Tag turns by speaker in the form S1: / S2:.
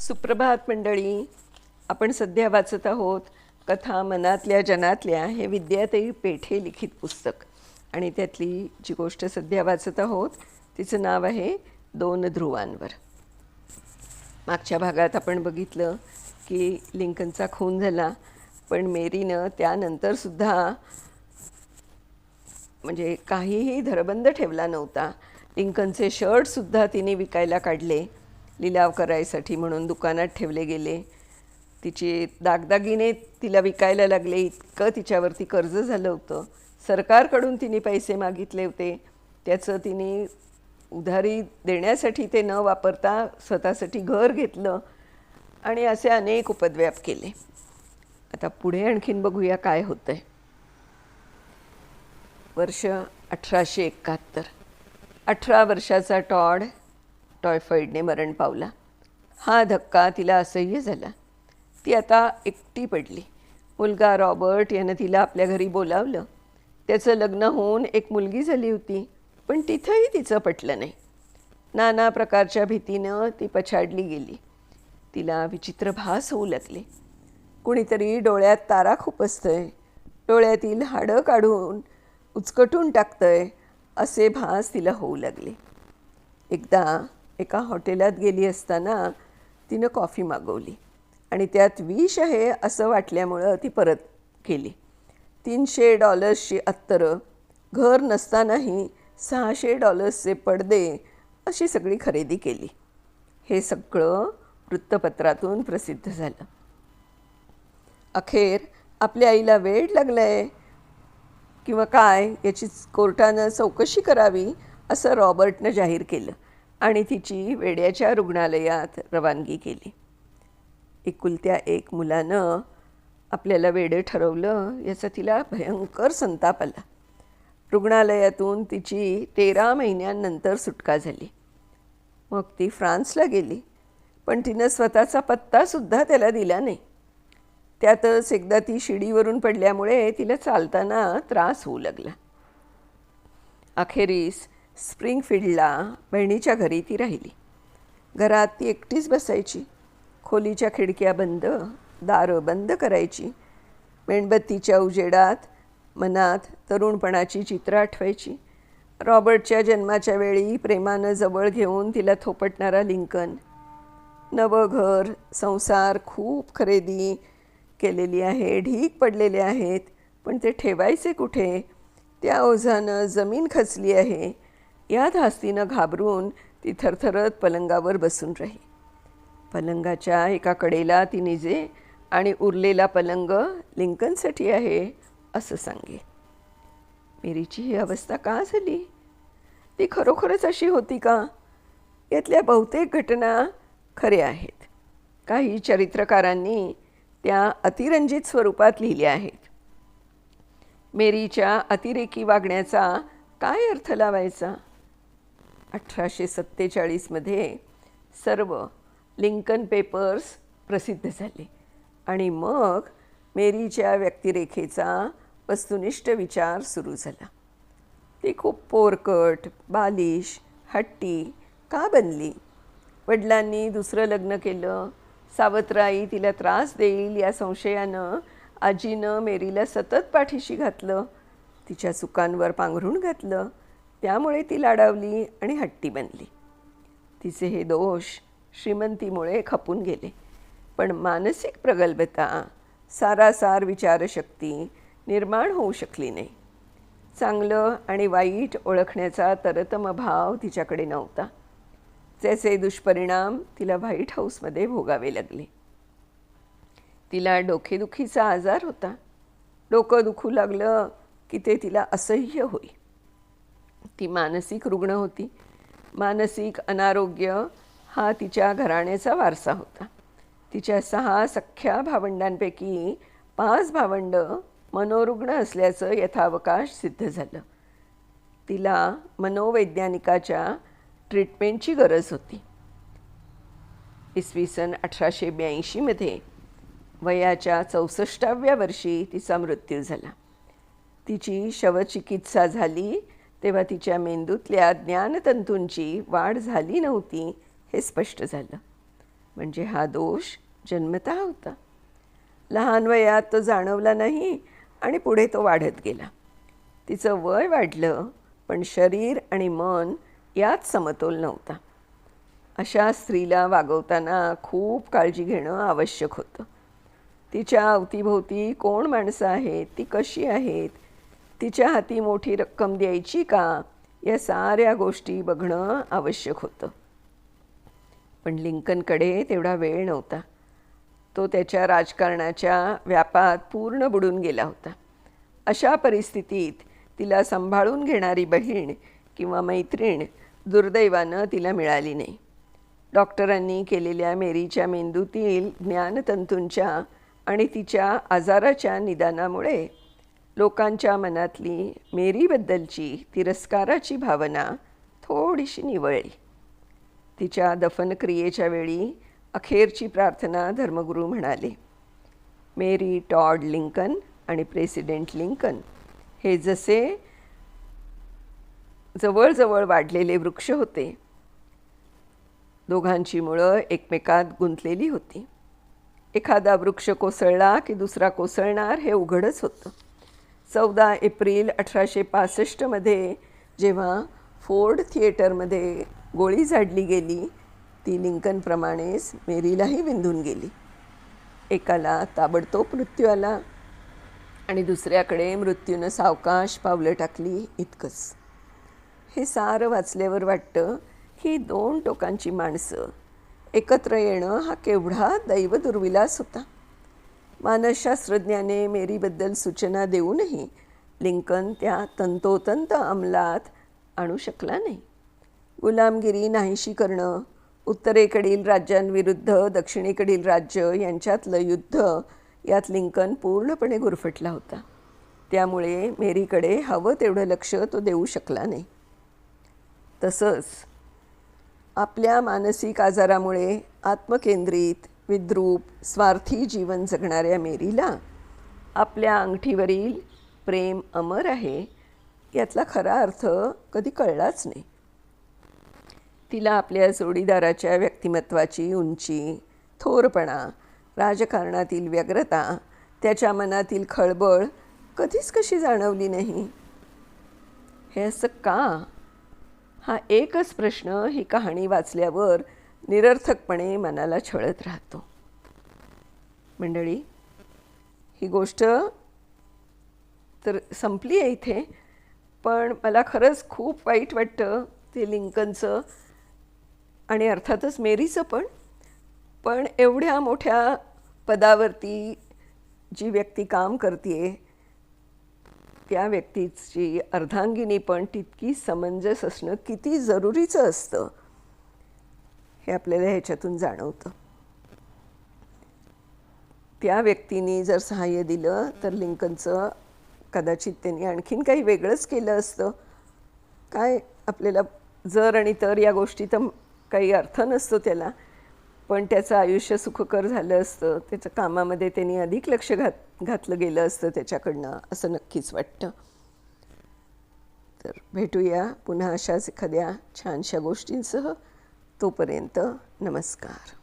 S1: सुप्रभात मंडळी. आपण सध्या वाचत आहोत कथा मनातल्या जनातल्या हे विद्याताई पेठे लिखित पुस्तक. आणि त्यातली जी गोष्ट सध्या वाचत आहोत तिचं नाव आहे दोन ध्रुवांवर. मागच्या भागात आपण बघितलं की लिंकनचा खून झाला पण मेरीनं त्यानंतरसुद्धा म्हणजे काहीही धरबंद ठेवला नव्हता. लिंकनचे शर्टसुद्धा तिने विकायला काढले. लिलाव करायसाठी म्हणून दुकानात ठेवले गेले. तिचे दागदागिने तिला विकायला लागले. इतकं तिच्यावरती कर्ज झालं होतं. सरकारकडून तिने पैसे मागितले होते. त्याचं तिने उधारी देण्यासाठी ते न वापरता स्वतःसाठी घर घेतलं आणि असे अनेक उपद्व्याप केले. आता पुढे आणखीन बघूया काय होतं आहे वर्ष अठराशे एकाहत्तर. अठरा वर्षाचा टॉड टॉयफॉईडने मरण पावला. हा धक्का तिला असह्य झाला. ती आता एकटी पडली. मुलगा रॉबर्ट यानं तिला आपल्या घरी बोलावलं. त्याचं लग्न होऊन एक मुलगी झाली होती पण तिथंही तिचं पटलं नाही. नाना प्रकारच्या भीतीनं ती पछाडली गेली. तिला विचित्र भास होऊ लागले. कुणीतरी डोळ्यात तारा खुपसतंय. डोळ्यातील हाडं काढून उचकटून टाकतंय असे भास तिला होऊ लागले. एकदा एका हॉटेलात गेली असताना तिनं कॉफी मागवली. आणि त्यात विष आहे असं वाटल्यामुळं ती परत केली तीनशे डॉलर्सची अत्तरं घर नसतानाही सहाशे डॉलर्सचे पडदे अशी सगळी खरेदी केली. हे सगळं वृत्तपत्रातून प्रसिद्ध झालं. अखेर आपल्या आईला वेळ लागलाय किंवा काय याची कोर्टानं चौकशी करावी असं रॉबर्टनं जाहीर केलं. आणि तिची वेड्याच्या रुग्णालयात रवानगी केली. एकुलत्या एक मुलानं आपल्याला वेडे ठरवलं याचा तिला भयंकर संताप आला. रुग्णालयातून तिची तेरा महिन्यांनंतर सुटका झाली. मग ती फ्रान्सला गेली पण तिनं स्वतःचा पत्तासुद्धा त्याला दिला नाही. त्यातच एकदा ती शिडीवरून पडल्यामुळे तिला चालताना त्रास होऊ लागला. अखेरीस स्प्रिंगफील्डला बहिणीच्या घरी ती राहिली. घरात ती एकटीच बसायची. खोलीच्या खिडक्या बंद दारं बंद करायची. मेणबत्तीच्या उजेडात मनात तरुणपणाची चित्र आठवायची. रॉबर्टच्या जन्माच्या वेळी प्रेमानं जवळ घेऊन तिला थोपटणारा लिंकन. नवं घर संसार खूप खरेदी केलेली आहे ढीक पडलेले आहेत पण ते ठेवायचे कुठे? त्या ओझानं जमीन खचली आहे. या धास्तीनं घाबरून ती थरथरत पलंगावर बसून राही. पलंगाच्या एका कडेला ती निजे आणि उरलेला पलंग लिंकनसाठी आहे असं सांगे. मेरीची ही अवस्था का झाली? ती खरोखरच अशी होती का? यातल्या बहुतेक घटना खऱ्या आहेत. काही चरित्रकारांनी त्या अतिरंजित स्वरूपात लिहिल्या आहेत. मेरीच्या अतिरेकी वागण्याचा काय अर्थ लावायचा? अठराशे सत्तेचाळीसमध्ये सर्व लिंकन पेपर्स प्रसिद्ध झाले. आणि मग मेरीच्या व्यक्तिरेखेचा वस्तुनिष्ठ विचार सुरू झाला. ती खूप पोरकट बालिश हट्टी का बनली? वडिलांनी दुसरं लग्न केलं. सावत्राई तिला त्रास देईल या संशयानं आजीनं मेरीला सतत पाठीशी घातलं. तिच्या चुकांवर पांघरून घातलं. त्यामुळे ती लाडावली आणि हट्टी बनली. तिचे हे दोष श्रीमंतीमुळे खपून गेले. पण मानसिक प्रगल्भता सारासार विचारशक्ती निर्माण होऊ शकली नाही. चांगलं आणि वाईट ओळखण्याचा तरतम भाव तिच्याकडे नव्हता. त्याचे दुष्परिणाम तिला व्हाईट हाऊसमध्ये भोगावे लागले. तिला डोकेदुखीचा आजार होता. डोकं दुखू लागलं की ते तिला असह्य होई. ती मानसिक रुग्ण होती. मानसिक अनारोग्य हा तिच्या घराण्याचा वारसा होता. तिच्या सहा सख्ख्या भावंडांपैकी पाच भावंड मनोरुग्ण असल्याचं यथावकाश सिद्ध झालं. तिला मनोवैज्ञानिकाच्या ट्रीटमेंटची गरज होती. इसवी सन अठराशे ब्याऐंशीमध्ये वयाच्या चौसष्टाव्या वर्षी तिचा मृत्यू झाला. तिची शवचिकित्सा झाली तेव्हा तिच्या मेंदूतल्या ज्ञानतंतूंची वाढ झाली नव्हती हे स्पष्ट झालं. म्हणजे हा दोष जन्मतः होता. लहान वयात तो जाणवला नाही आणि पुढे तो वाढत गेला. तिचं वय वाढलं पण शरीर आणि मन यात समतोल नव्हता. अशा स्त्रीला वागवताना खूप काळजी घेणं आवश्यक होतं. तिच्या अवतीभोवती कोण माणसं आहेत ती कशी आहेत तिच्या हाती मोठी रक्कम द्यायची का? या साऱ्या गोष्टी बघणं आवश्यक होतं. पण लिंकनकडे तेवढा वेळ नव्हता. तो त्याच्या राजकारणाच्या व्यापात पूर्ण बुडून गेला होता. अशा परिस्थितीत तिला सांभाळून घेणारी बहीण किंवा मैत्रीण दुर्दैवानं तिला मिळाली नाही. डॉक्टरांनी केलेल्या मेरीच्या मेंदूतील ज्ञानतंतूंच्या आणि तिच्या आजाराच्या निदानामुळे लोकांच्या मनातली मेरीबद्दलची तिरस्काराची भावना थोडीशी निवळली. तिच्या दफनक्रियेच्या वेळी अखेरची प्रार्थना धर्मगुरू म्हणाले मेरी टॉड लिंकन आणि प्रेसिडेंट लिंकन हे जसे जवळजवळ वाढलेले वृक्ष होते दोघांची मुळं एकमेकात गुंतलेली होती. एखादा वृक्ष कोसळला की दुसरा कोसळणार हे उघडच होतं. चौदा एप्रिल अठराशे पासष्टमध्ये जेव्हा फोर्ड थिएटरमध्ये गोळी झाडली गेली ती लिंकनप्रमाणेच मेरीलाही विंधून गेली. एकाला ताबडतोब मृत्यू आला आणि दुसऱ्याकडे मृत्यूनं सावकाश पावलं टाकली इतकंच. हे सारं वाचल्यावर वाटतं ही दोन टोकांची माणसं एकत्र येणं हा केवढा दैवदुर्विलास होता. मानसशास्त्रज्ञाने मेरीबद्दल सूचना देऊनही लिंकन त्या तंतोतंत अंमलात आणू शकला नाही. गुलामगिरी नाहीशी करणं उत्तरेकडील राज्यांविरुद्ध दक्षिणेकडील राज्य यांच्यातलं युद्ध यात लिंकन पूर्णपणे गुरफटला होता. त्यामुळे मेरीकडे हवं तेवढं लक्ष तो देऊ शकला नाही. तसंच आपल्या मानसिक आजारामुळे आत्मकेंद्रित विद्रूप स्वार्थी जीवन जगणाऱ्या मेरीला आपल्या अंगठीवरील प्रेम अमर आहे यातला खरा अर्थ कधी कळलाच नाही. तिला आपल्या जोडीदाराच्या व्यक्तिमत्वाची उंची थोरपणा राजकारणातील व्यग्रता त्याच्या मनातील खळबळ कधीच कशी जाणवली नाही? हे असं का? हा एकच प्रश्न ही कहाणी वाचल्यावर निरर्थकपणे मनाला छळत राहतो. मंडळी ही गोष्ट तर संपली आहे इथे पण मला खरंच खूप वाईट वाटतं ते लिंकनचं आणि अर्थातच मेरीचं पण. पण एवढ्या मोठ्या पदावरती जी व्यक्ती काम करते त्या व्यक्तीची अर्धांगिनी पण तितकी समंजस असणं किती जरुरीचं असतं. हे आपल्याला ह्याच्यातून जाणवतं. त्या व्यक्तीने जर सहाय्य दिलं तर लिंकनचं कदाचित त्यांनी आणखीन काही वेगळंच केलं असतं. काय आपल्याला जर आणि तर या गोष्टी तर काही अर्थ नसतो त्याला. पण त्याचं आयुष्य सुखकर झालं असतं. त्याच्या कामामध्ये त्यांनी अधिक लक्ष घात घातलं गेलं असतं त्याच्याकडनं असं नक्कीच वाटतं. तर भेटूया पुन्हा अशाच एखाद्या छानशा गोष्टींसह. तोपर्यंत नमस्कार.